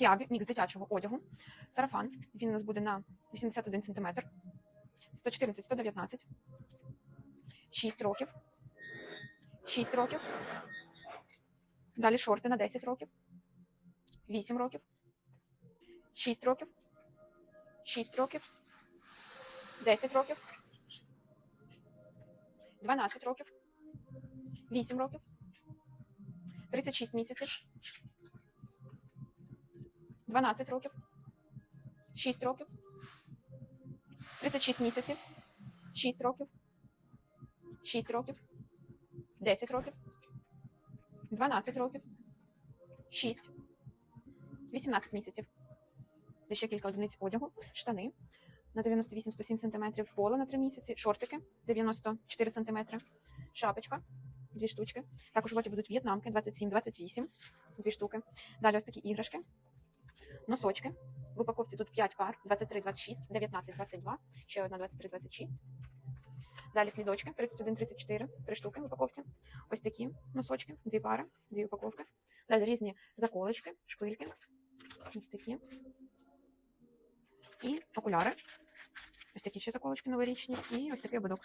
Кіабі, мікс дитячого одягу, сарафан. Він у нас буде на 81 см, 114-119, 6 років, 6 років. Далі шорти на 10 років, 8 років, 6 років, 6 років, 10 років, 12 років, 8 років, 36 місяців, 12 років, 6 років, 36 місяців, 6 років, 6 років, 10 років, 12 років, 6, 18 місяців. Де ще кілька одиниць одягу, штани на 98-107 см, поло на 3 місяці, шортики 94 см, шапочка, дві штучки. Також в лоті будуть в'єтнамки. 27-28, дві штуки. Далі ось такі іграшки, носочки. В упаковці тут 5 пар, 23, 26, 19, 22, ще одна 23, 26. Далі слідочки 31, 34, три штуки в упаковці. Ось такі носочки, дві пари, дві упаковки. Далі різні заколочки, шпильки. Ось такі. І окуляри. Ось такі ще заколочки новорічні. І ось такий ободок.